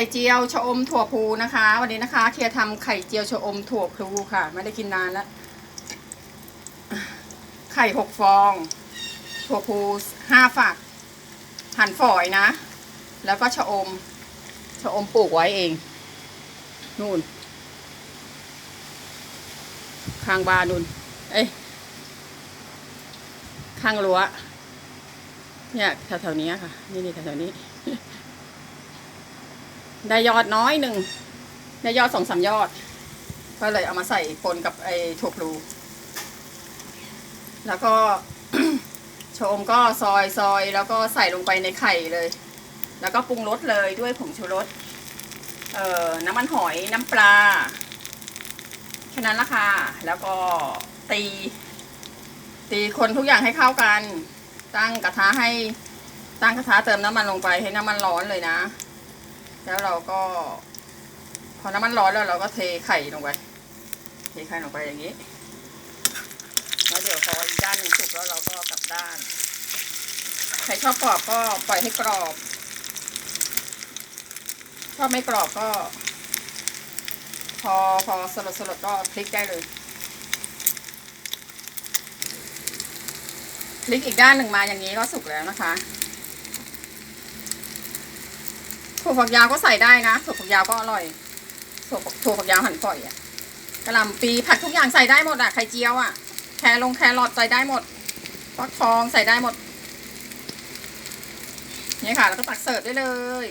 ข่เจียวชะอมถั่วพูนะคะ วันนี้นะคะเคียร์ทำไข่เจียวชะอมถั่วพลูค่ะ ไม่ได้กินนานแล้ว ไข่หกฟอง ถั่วพูห้าฝัก หั่นฝอยนะ แล้วก็ชะอมชะอมปลูกไว้เอง นู่น ข้างบ้านนู่น เอ้ยข้างรั้วเนี่ยแถวๆนี้ค่ะ นี่นี่แถวๆนี้ ได้ยอดน้อยหนึ่งได้ยอดสองสามยอด ก็เลยเอามาใส่ปนกับไอ้ถั่วพลูแล้วก็ชมก็ซอยซอยแล้วก็ใส่ลงไปในไข่เลย แล้วก็ปรุงรสเลยด้วยผงชูรสเอ่อน้ำมันหอยน้ำปลาแค่นั้นละค่ะ แล้วก็ตี ตีคนทุกอย่างให้เข้ากัน ตั้งกระทะให้ตั้งกระทะเติมน้ำมันลงไปให้น้ำมันร้อนเลยนะ แล้วเราก็ พอน้ำมันร้อนแล้วเราก็เทไข่ลงไป เทไข่ลงไปอย่างนี้ แล้วเดี๋ยวพออีกด้านหนึ่งสุกแล้วเราก็กลับด้าน ใครชอบกรอบก็ปล่อยให้กรอบ ชอบไม่กรอบก็ พอพอสลดสลดก็พลิกได้เลยพลิกอีกด้านหนึ่งมาอย่างนี้ก็สุกแล้วนะคะ ถั่วฝักยาวก็ใส่ได้นะถั่วฝักยาวก็อร่อยถั่วฝักถั่วฝักยาวหั่นฝอยอะกระหล่ำปีผัดทุกอย่างใส่ได้หมดอะไข่เจียวอะแครลงแครอทใส่ได้หมดฟักทองใส่ได้หมดนี่ค่ะ แล้วก็ตักเสิร์ฟได้เลย